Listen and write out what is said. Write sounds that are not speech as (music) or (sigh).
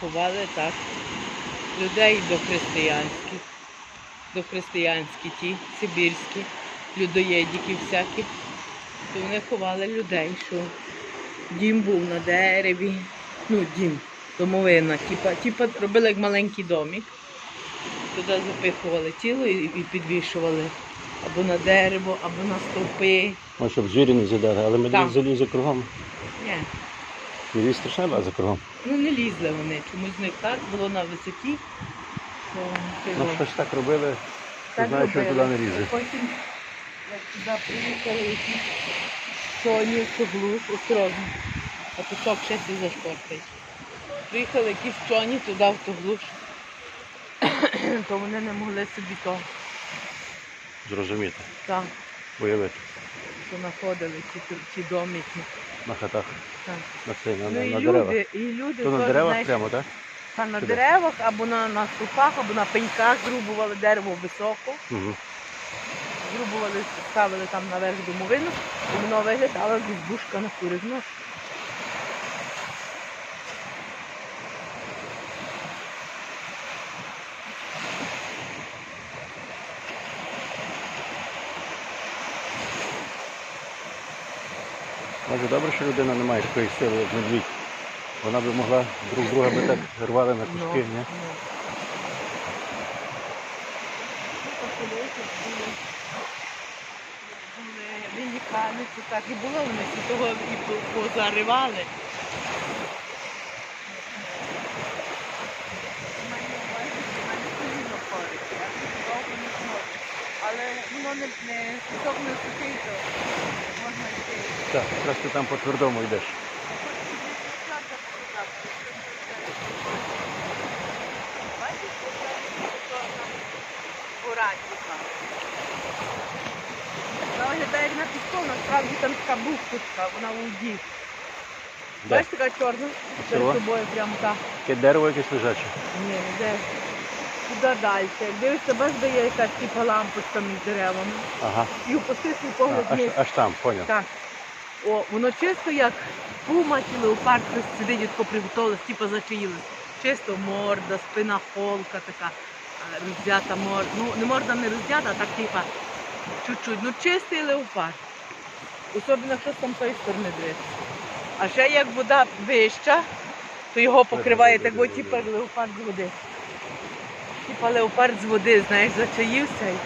ховали так людей до християнських, до християнські ті, сибірські, людоєдіки всякі. То вони ховали людей, що дім був на дереві, ну дім, домовина, типа, типа робили як маленький домик. Туди запихували тіло і, і підвішували або на дерево, або на стовпи. Ну, щоб звірі не з'їдали, але ми Так. залізли кругом. Ні. Звірі страшна база кругом. Ну не лізли вони. Чомусь в них так було на висоті. То, Ну, щось так робили, так знаю, що туди не лізе. Потім, як туди приїхали якісь соні, суглуш, осторожно. А пісок ще сі зашкортить. Приїхали якісь чоні туди в Туглуш, (coughs) то вони не могли собі то Зрозуміти, так, уявити. що знаходили ці, ці домики. На хатах, Так. на цей, на, Ну на, і на деревах. люди, і люди То на теж, деревах знаєш, прямо, так? Та на Сюди. деревах або на, на ступах, або на пеньках зрубували дерево високо, Угу. зрубували, ставили там наверх домовину, і воно виглядало як бушка на курі нож. Може добре, що людина не має такої сили, як медвідь. Вона би могла друг друга би так рвали на Ну, куски, ні? ну. Були так і було, вони того і позаривали. Але воно не, сухий, то. Так, якраз ти там по твердому йдеш. Вона виглядає як на піску, насправді там така бухточка, вона у. Де? Бачиш, така чорна, перед тобою прямо так. Таке дерево якесь лежаче. Ні, не де. Туди далі. Дивишся, бачиш, де якась типа лампочка між деревами. Ага. І опусти свій А, погляд аж, аж там, поняв. Так. О, воно чисто як пума чи леопард щось сидить, тако приготовилось, типу зачаїлось. Чисто морда, спина холка така, роздята морда. Ну, не морда не роздята, а так типа чуть-чуть. Ну чистий леопард. Особливо, з там тої сторони дивитися. А ще як вода вища, то його покриває так, от, типу леопард з води. Типа леопард з води, знаєш, зачаївся.